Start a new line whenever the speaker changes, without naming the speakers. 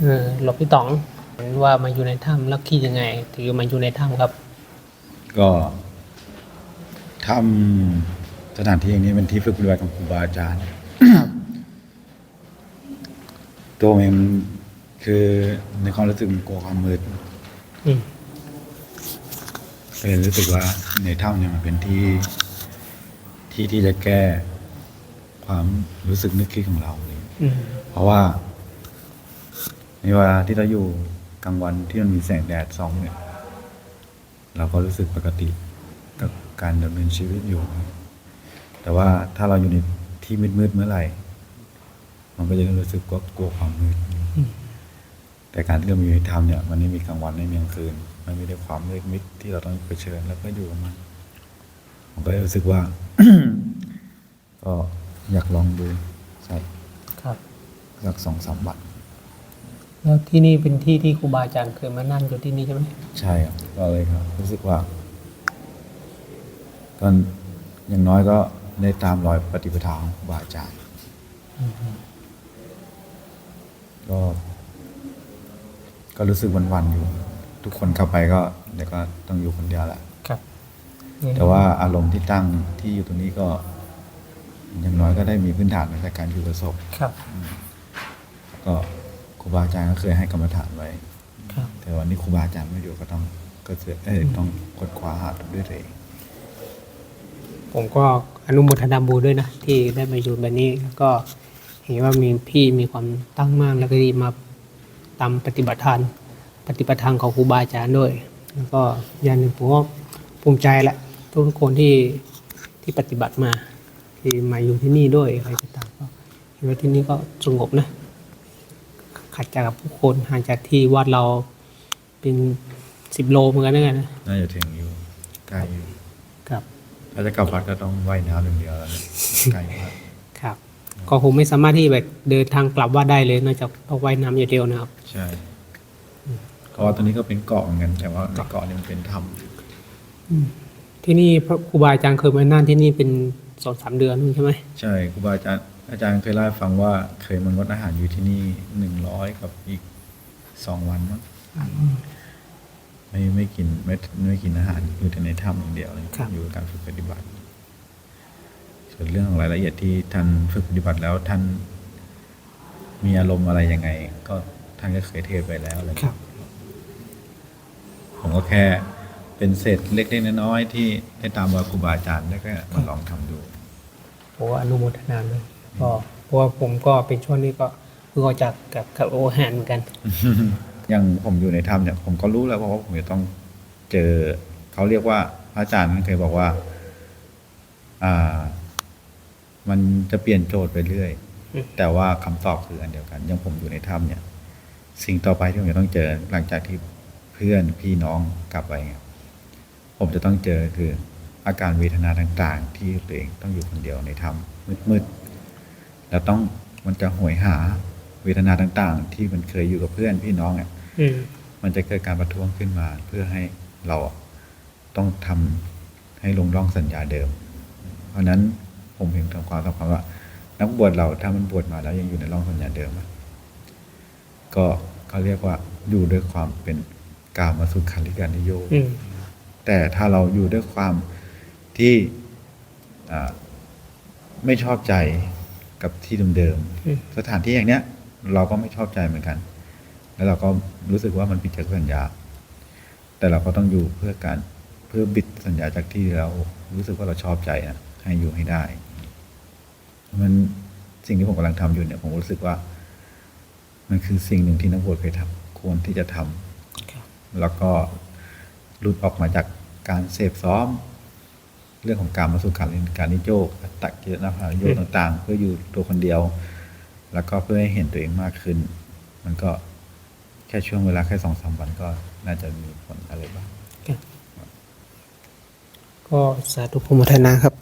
เออหลบพี่ต๋องเห็นว่ามาอยู่ในถ้ำแล้วคิดยังไงถึงมาอยู่ในถ้ำครับ
ก็ทำสถานที่อย่างนี้เป็นที่ฝึกปฏิบัติของครูบาอาจารย์ตัวเองคือในความรู้สึกมันกลัวความมืด
อืม
ก็เลยรู้สึกว่าในถ้ำเนี่ยมันเป็นที่ที่ที่จะแก้ความรู้สึกนึกคิดของเราเลย
อืม
เพราะว่าในเวลาที่เราอยู่กลางวันที่มันมีแสงแดดส่องเนี่ย เราก็รู้สึกปกติกับการดำเนินชีวิตอยู่ แต่ว่าถ้าเราอยู่ในที่มืดๆเมื่อไหร่ มันก็จะรู้สึกว่ากลัวความมืด แต่การที่เรามีอยู่ในถ้ำเนี่ยมันไม่มีกลางวันไม่มีกลางคืน มันมีแต่ความมืดมิดที่เราต้องเผชิญแล้วก็อยู่กับมันผมก็เลยรู้สึกว่า ก็อยากลองดูสัก
ครับ
สักสองสามบัตร
แล้วที่นี่เป็นที่ที่ครูบาอาจารย์เคยมานั่งอยู่ที่นี่ใช่ไหม
ใช่ครับก็เลยครับ รู้สึกว่าตอนอย่างน้อยก็ได้ตามรอยปฏิปทาของครูบาอาจารย์ก็ ก็รู้สึกวันๆอยู่ ทุกคนเข้าไปก็เดี๋ยวก็ต้องอยู่คนเดียวแหละ
ครับ
แต่ว่าอารมณ์ที่ตั้งที่อยู่ตรงนี้ก็ อย่างน้อยก็ได้มีพื้นฐานในการอยู่กับศพ
ครับ
ก็ ครูบาอาจารย์ก็เคยให้กรรมฐานไว้
ครับ
แต่วันนี้ครูบาอาจารย์ไม่อยู่ก็ต้องก็เสือเอ้ยต้องค้นคว้าหาด้วยตัวเอง
ผมก็อนุโมทนาบุญด้วยนะ ที่ได้มาอยู่แบบนี้แล้วก็เห็นว่ามีพี่มีความตั้งมั่นแล้วก็ดีมาตามปฏิบัติทานปฏิบัติทางของครูบาอาจารย์ด้วย แล้วก็อย่างหนึ่งผมก็ภูมิใจแหละทุกๆคนที่ที่ปฏิบัติมาที่มาอยู่ที่นี่ด้วยอะไรต่างๆก็เห็นว่าที่นี่ก็สงบนะ ขัดจากกับผู้คนห่างจากที่วัดเราเป็นสิบโลเหมือนกันนะนะ
น่าจะถึงอยู่ใกล้อยู่
ครับ
ถ้าจะกลับวัดก็ต้องว่ายน้ำอย่างเดียวแล้วนะใกล้มาก
ครับ ก็คงไม่สามารถที่แบบเดินทางกลับวัดได้เลยนอกจากต้องว่ายน้ำอย่างเดียวนะครับ
ใช่เกาะตัวนี้ก็เป็นเกาะเหมือนกันแต่ว่าในเกาะนี่มันเป็นถ้
ที่นี่พระครูบาอาจารย์เคยมานั่งที่นี่เป็นสองสามเดือนนู่นใช่ไหมำ
ใช่ครูบาอาจารย์ อาจารย์เคยเล่าให้ฟังว่าเคยมางดอาหารอยู่ที่นี่หนึ่งร้อยกับอีกสองวันมั้งไม่ไม่กินไม่ไม่กินอาหารอยู่แต่ในถ้ำอย่างเดียวเลยอยู่กับการฝึกปฏิบัติ ส่วนเรื่องของรายละเอียดที่ท่านฝึกปฏิบัติแล้วท่านมีอารมณ์อะไรยังไง ก็ท่านก็เคยเทศไปแล้วอะไร
ครับ
ผมก็แค่เป็นเศษเล็กๆน้อยๆที่ได้ตามรอยครูบาอาจารย์แล้วก็มาลองทำดู
ผมว่าอนุโมทนาเลย ก็เพราะว่าผมก็เป็นช่วงนี้ก็เพิ่งออกจากกับกับโอแฮนเหมือนกัน
อย่างผมอยู่ในถ้ำเนี่ย ผมก็รู้แล้วว่าผมจะต้องเจอเขาเรียกว่าพระอาจารย์ท่านเคยบอกว่า อ่า มันจะเปลี่ยนโจทย์ไปเรื่อย
อืม
แต่ว่าคำตอบคืออันเดียวกันอย่างผมอยู่ในถ้ำเนี่ย สิ่งต่อไปที่ผมจะต้องเจอหลังจากที่เพื่อนพี่น้องกลับไปเนี่ยผมจะต้องเจอคืออาการเวทนาต่างๆ ที่ตัวเองต้องอยู่คนเดียวในถ้ำมืด ๆแล้วต้องมันจะหวยหาเวทนาต่าง ๆ ที่มันเคยอยู่กับเพื่อนพี่น้องเนี่ย
อืม
มันจะเกิดการประท้วงขึ้นมา เพื่อให้เราต้องทำให้ลงร่องสัญญาเดิม เพราะฉะนั้นผมเห็นทำความสำคัญว่า นักบวชเราถ้ามันบวชมาแล้วยังอยู่ในร่องสัญญาเดิมอะก็เขาเรียกว่าอยู่ด้วยความเป็นกามาสุขันธิการนิโย
อืม
แต่ถ้าเราอยู่ด้วยความที่อ่าไม่ชอบใจ กับที่เดิม
อืม
ๆสถานที่อย่างเนี้ย เราก็ไม่ชอบใจเหมือนกัน แล้วเราก็รู้สึกว่ามันผิดจากสัญญา แต่เราก็ต้องอยู่เพื่อการเพื่อบิดสัญญาจากที่เรารู้สึกว่าเราชอบใจนะให้อยู่ให้ได้มันสิ่งที่ผมกำลังทำอยู่เนี่ยผมรู้สึกว่า มันคือสิ่งหนึ่งที่นักบวชเคยทำควรที่จะทำ
ครับ
แล้วก็หลุดออกมาจากการเสพซ้อม เรื่องของการมาสู่การเล่นการนิโยกตักเยอะนะภาโยกต่างๆ เพื่ออยู่ตัวคนเดียว แล้วก็เพื่อให้เห็นตัวเองมากขึ้น มันก็แค่ช่วงเวลาแค่สองสามวันก็น่าจะมีผลอะไรบ้าง
ก็สาธุพมทนาครับ